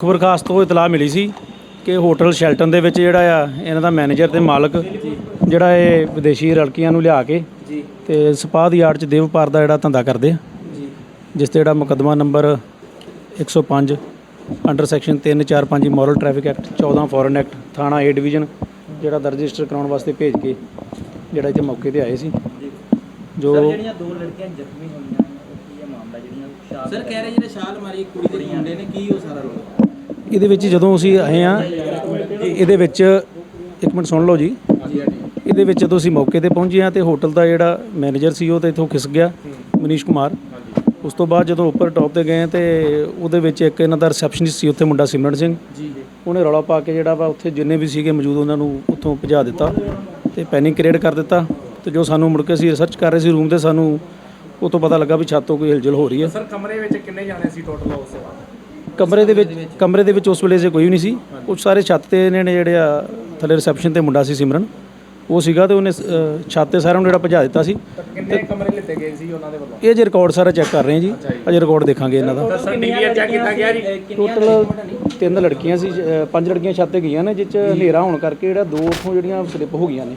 ਖਬਰ ਖਾਸ ਤੋਂ ਇਤਲਾਹ ਮਿਲੀ ਸੀ ਕਿ ਹੋਟਲ ਸ਼ੈਲਟਨ ਦੇ ਵਿੱਚ ਜਿਹੜਾ ਆ ਇਹਨਾਂ ਦਾ ਮੈਨੇਜਰ ਤੇ ਮਾਲਕ ਜਿਹੜਾ ਇਹ ਵਿਦੇਸ਼ੀ ਲੜਕੀਆਂ ਨੂੰ ਲਿਆ ਕੇ ਜੀ। ਤੇ ਸਪਾਹ ਦੀ ਆੜ ਚ ਦੇਵ ਵਪਾਰ ਦਾ ਜਿਹੜਾ ਧੰਦਾ ਕਰਦੇ ਆ। ਜੀ। ਜਿਸ ਤੇ ਜਿਹੜਾ ਮੁਕੱਦਮਾ number 105 under section 345 moral traffic act 14 foreign act ਥਾਣਾ ਏ ਡਿਵੀਜ਼ਨ ਜਿਹੜਾ ਦਰਜ ਰਜਿਸਟਰ ਕਰਾਉਣ ਵਾਸਤੇ ਭੇਜ ਕੇ ਜਿਹੜਾ ਇੱਥੇ ਮੌਕੇ ਤੇ ਆਏ ਸੀ। ਜੀ। ਜੋ ਜਿਹੜੀਆਂ ਦੋ ਲੜਕੀਆਂ ਜ਼ਖਮੀ ਹੋਈਆਂ ਉਹ ਕੀ ਮਾਮਲਾ? ਜਿਹੜੀਆਂ ਸਰ ਕਹਿ ਰਹੇ ਜਿਹੜੇ ਛਾਲ ਮਾਰੀ ਕੁੜੀ ਦੇ ਮੁੰਡੇ ਨੇ ਕੀ ਉਹ ਸਾਰਾ ਰੋਲ? ਇਹਦੇ ਵਿੱਚ ਜਦੋਂ ਅਸੀਂ ਆਏ ਆ ਇਹਦੇ ਵਿੱਚ ਇੱਕ ਮਿੰਟ ਸੁਣ ਲਓ ਜੀ। ਇਹਦੇ ਵਿੱਚ ਜਦੋਂ ਅਸੀਂ ਮੌਕੇ ਤੇ ਪਹੁੰਚੇ ਆ ਤੇ ਹੋਟਲ ਦਾ ਜਿਹੜਾ ਮੈਨੇਜਰ ਸੀ ਉਹ ਤੇ ਇੱਥੋਂ ਖਿਸ ਗਿਆ, ਮਨੀਸ਼ ਕੁਮਾਰ। ਉਸ ਤੋਂ ਬਾਅਦ ਜਦੋਂ ਉੱਪਰ ਟੌਪ ਤੇ ਗਏ ਤੇ ਉਹਦੇ ਵਿੱਚ ਇੱਕ ਇਹਨਾਂ ਦਾ ਰਿਸੈਪਸ਼ਨਿਸਟ ਸੀ, ਉੱਥੇ ਮੁੰਡਾ ਸਿਮਰਨ ਸਿੰਘ। ਜੀ ਉਹਨੇ ਰੌਲਾ ਪਾ ਕੇ ਜਿਹੜਾ ਵਾ ਉੱਥੇ ਜਿੰਨੇ ਵੀ ਸੀਗੇ ਮੌਜੂਦ ਉਹਨਾਂ ਨੂੰ ਉੱਥੋਂ ਭਜਾ ਦਿੱਤਾ ਤੇ ਪੈਨਿਕ ਕ੍ਰੀਏਟ ਕਰ ਦਿੱਤਾ ਤੇ ਜੋ ਸਾਨੂੰ ਮੁੜ ਕੇ ਅਸੀਂ ਰਿਸਰਚ ਕਰ ਰਹੇ ਸੀ ਰੂਮ ਤੇ ਸਾਨੂੰ ਉਹ ਤੋਂ ਪਤਾ ਲੱਗਾ ਵੀ ਛੱਤ ਤੋਂ ਕੋਈ ਹਿਲਜੁਲ ਹੋ ਰਹੀ ਹੈ। ਸਰ, ਕਮਰੇ ਵਿੱਚ ਕਿੰਨੇ ਜਾਣੇ ਸੀ ਟੋਟਲ ਉਸ ਕਮਰੇ ਦੇ ਵਿੱਚ ਕਮਰੇ ਦੇ ਵਿੱਚ ਉਸ ਵੇਲੇ ਜੇ ਕੋਈ ਨਹੀਂ ਸੀ। ਉਹ ਸਾਰੇ ਛੱਤ ਤੇ ਇਹਨਾਂ ਨੇ ਜਿਹੜੇ ਆ ਥੱਲੇ ਰਿਸੈਪਸ਼ਨ ਤੇ ਮੁੰਡਾ ਸੀ ਸਿਮਰਨ। ਉਹ ਸੀਗਾ ਤੇ ਉਹਨੇ ਅ, ਛੱਤ ਤੇ ਸਾਰਿਆਂ ਨੂੰ ਜਿਹੜਾ ਭਜਾ ਦਿੱਤਾ ਸੀ। ਕਿੰਨੇ ਕਮਰੇ ਲਿੱਤੇ ਗਏ ਸੀ ਉਹਨਾਂ ਦੇ ਵੱਲੋਂ? ਇਹ ਜੇ ਰਿਕਾਰਡ ਸਾਰਾ ਚੈੱਕ ਕਰ ਰਹੇ ਹਾਂ ਜੀ। ਅਜੇ ਰਿਕਾਰਡ ਦੇਖਾਂਗੇ ਇਹਨਾਂ ਦਾ। ਸਰ ਡੀਵੀਆਰ ਚੈੱਕ ਕੀਤਾ ਗਿਆ ਜੀ? ਟੋਟਲ ਤਿੰਨ ਲੜਕੀਆਂ ਸੀ ਅ, ਪੰਜ ਲੜਕੀਆਂ ਛੱਤ ਤੇ ਗਈਆਂ ਨੇ ਜਿਸ ਚ ਹਨੇਰਾ ਹੋਣ ਕਰਕੇ ਜਿਹੜਾ ਦੋ ਉਥੋਂ ਜਿਹੜੀਆਂ ਸਲਿੱਪ ਹੋ ਗਈਆਂ ਨੇ।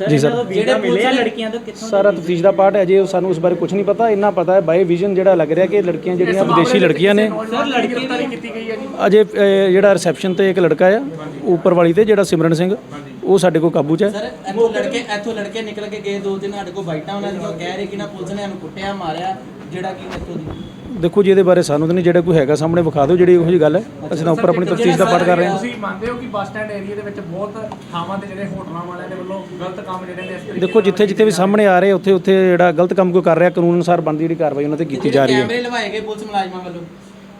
ਜੀ ਸਰ ਜਿਹੜੇ ਮਿਲੇ ਲੜਕੀਆਂ ਤੋਂ ਕਿੱਥੋਂ ਸਾਰਾ ਤਫਤੀਸ਼ ਦਾ ਪਾਰਟ ਹੈ ਜੇ ਸਾਨੂੰ ਇਸ ਬਾਰੇ ਕੁਝ ਨਹੀਂ ਪਤਾ ਇੰਨਾ ਪਤਾ ਹੈ ਬਾਈ ਵਿਜ਼ਨ ਜਿਹੜਾ ਲੱਗ ਰਿਹਾ ਕਿ ਲੜਕੀਆਂ ਜਿਹੜੀਆਂ ਵਿਦੇਸ਼ੀ ਲੜਕੀਆਂ ਨੇ। ਸਰ ਲੜਕੀ ਗ੍ਰਿਫਤਾਰੀ ਕੀਤੀ ਗਈ ਹੈ ਜੀ? ਅਜੇ ਜਿਹੜਾ ਰਿਸੈਪਸ਼ਨ ਤੇ ਇੱਕ ਲੜਕਾ ਆ ਉੱਪਰ ਵਾਲੀ ਤੇ ਜਿਹੜਾ ਸਿਮਰਨ ਸਿੰਘ ਉਹ ਸਾਡੇ ਕੋਲ ਕਾਬੂ 'ਚ ਹੈ। ਸਰ ਇੱਥੋਂ ਲੜਕੇ ਇੱਥੋਂ ਲੜਕੇ ਨਿਕਲ ਕੇ ਗਏ ਦੋ ਤਿੰਨ ਸਾਡੇ ਕੋਲ ਬਾਈਟਾਂ ਉਹਨਾਂ ਦੀਆਂ ਉਹ ਕਹਿ ਰਹੇ ਕਿ ਨਾ ਪੁਲਿਸ ਨੇ ਇਹਨੂੰ ਕੁੱਟਿਆ ਮਾਰਿਆ। ਜਿਹੜਾ ਕਿ ਇੱਥੋਂ ਦੀ ਦੇਖੋ ਜੀ ਇਹਦੇ ਬਾਰੇ ਸਾਨੂੰ ਤਾਂ ਨਹੀਂ ਜਿਹੜਾ ਕੋਈ ਹੈਗਾ ਸਾਹਮਣੇ ਵਿਖਾ ਦਿਓ ਜਿਹੜੀ ਉਹੋ ਜਿਹੀ ਗੱਲ ਹੈ। ਅਸੀਂ ਤਾਂ ਉੱਪਰ ਆਪਣੀ ਤਫਤੀਸ਼ ਦਾ ਪਾਰਟ ਕਰ ਰਹੇ ਹਾਂ। ਤੁਸੀਂ ਮੰਨਦੇ ਹੋ ਕਿ ਬੱਸ ਸਟੈਂਡ ਏਰੀਆ ਦੇ ਵਿੱਚ ਬਹੁਤ ਥਾਵਾਂ ਤੇ ਜਿਹੜੇ ਹੋਟਲਾਂ ਵਾਲਿਆਂ ਦੇ ਵੱਲੋਂ ਗਲਤ ਕੰਮ ਜਿਹੜੇ ਨੇ ਇਸ ਤਰੀਕੇ ਦੇਖੋ ਜਿੱਥੇ ਜਿੱਥੇ ਵੀ ਸਾਹਮਣੇ ਆ ਰਹੇ ਉੱਥੇ ਉੱਥੇ ਜਿਹੜਾ ਗਲਤ ਕੰਮ ਕੋਈ ਕਰ ਰਿਹਾ ਕਾਨੂੰਨ ਅਨੁਸਾਰ ਬਣਦੀ ਜਿਹੜੀ ਕਾਰਵਾਈ ਉਹਨਾਂ ਤੇ ਕੀਤੀ ਜਾ ਰਹੀ ਹੈ। ਕੈਮਰੇ ਲਵਾਏ ਗਏ ਪੁਲਿਸ ਮੁਲਾਜ਼ਮਾਂ ਵੱਲੋਂ?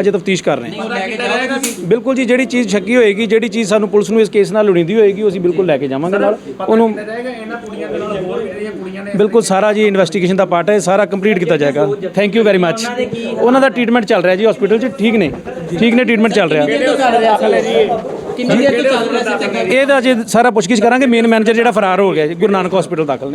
ਅਜੇ ਤਫਤੀਸ਼ ਕਰ ਰਹੇ ਹਾਂ। ਬਿਲਕੁਲ ਜੀ ਜਿਹੜੀ ਚੀਜ਼ ਸ਼ੱਕੀ ਹੋਏਗੀ ਜਿਹੜੀ ਚੀਜ਼ ਸਾਨੂੰ ਪੁਲਿਸ ਨੂੰ ਇਸ ਕੇਸ ਨਾਲ ਲੋੜੀਂਦੀ ਹੋਏਗੀ ਉਹ ਅਸੀਂ ਬਿਲਕੁਲ ਲੈ ਕੇ ਜਾਵਾਂਗੇ ਨਾਲ। ਉਹਨੂੰ ਬਿਲਕੁਲ ਸਾਰਾ ਜੀ ਇਨਵੈਸਟੀਗੇਸ਼ਨ ਦਾ ਪਾਰਟ ਹੈ ਸਾਰਾ ਕੰਪਲੀਟ ਕੀਤਾ ਜਾਏਗਾ। ਥੈਂਕ ਯੂ ਵੈਰੀ ਮੱਚ ਉਹਨਾਂ ਦਾ ਟ੍ਰੀਟਮੈਂਟ ਚੱਲ ਰਿਹਾ ਜੀ ਹਸਪੀਟਲ 'ਚ ਠੀਕ ਨੇ। ਠੀਕ ਨੇ ਟ੍ਰੀਟਮੈਂਟ ਚੱਲ ਰਿਹਾ। ਕਿੰਨੀ ਦੇਰ ਤੋਂ ਚੱਲ ਰਿਹਾ ਸੀ ਚੰਗਾ ਇਹ ਤਾਂ ਅਜੇ ਸਾਰਾ ਪੁੱਛਗਿੱਛ ਕਰਾਂਗੇ। ਮੇਨ ਮੈਨੇਜਰ ਜਿਹੜਾ ਫਰਾਰ ਹੋ ਗਿਆ ਜੀ ਗੁਰੂ ਨਾਨਕ ਹਸਪੀਟਲ ਦਾਖਲ ਨੇ।